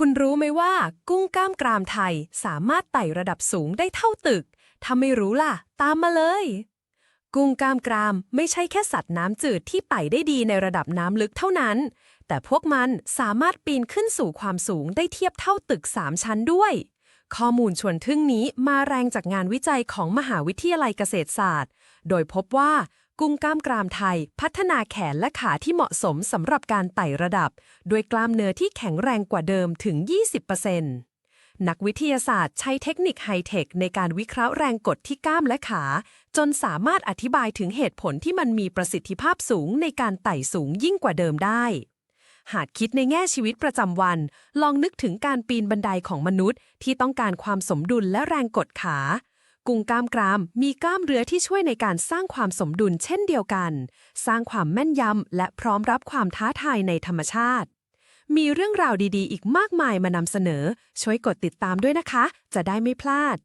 คุณรู้ไหมว่ากุ้งกล้ามกรามไทยสามารถไต่ระดับสูงได้เท่าตึก ถ้าไม่รู้ล่ะ ตามมาเลย กุ้งกล้ามกรามไม่ใช่แค่สัตว์น้ำจืดที่ไต่ได้ดีในระดับน้ำลึกเท่านั้น แต่พวกมันสามารถปีนขึ้นสู่ความสูงได้เทียบเท่าตึก3ชั้นด้วย ข้อมูลชวนทึ่งนี้มาแรงจากงานวิจัยของมหาวิทยาลัยเกษตรศาสตร์ โดยพบว่า กุ้งกล้ามกรามไทย พัฒนาแขนและขาที่เหมาะสมสำหรับการไต่ระดับด้วยกล้ามเนื้อที่แข็งแรงกว่าเดิมถึง 20%นักวิทยาศาสตร์ใช้เทคนิคไฮเทคในการวิเคราะห์แรงกดที่กล้ามและขา จนสามารถอธิบายถึงเหตุผลที่มันมีประสิทธิภาพสูงในการไต่สูงยิ่งกว่าเดิมได้ หากคิดในแง่ชีวิตประจำวัน ลองนึกถึงการปีนบันไดของมนุษย์ ที่ต้องการความสมดุลและแรงกดขา กุ้งกล้ามกรามมีกล้ามเรือที่ช่วยในการสร้างความสมดุลเช่นเดียวกัน สร้างความแม่นยำและพร้อมรับความท้าทายในธรรมชาติ มีเรื่องราวดีๆ อีกมากมายมานำเสนอ ช่วยกดติดตามด้วยนะคะ จะได้ไม่พลาด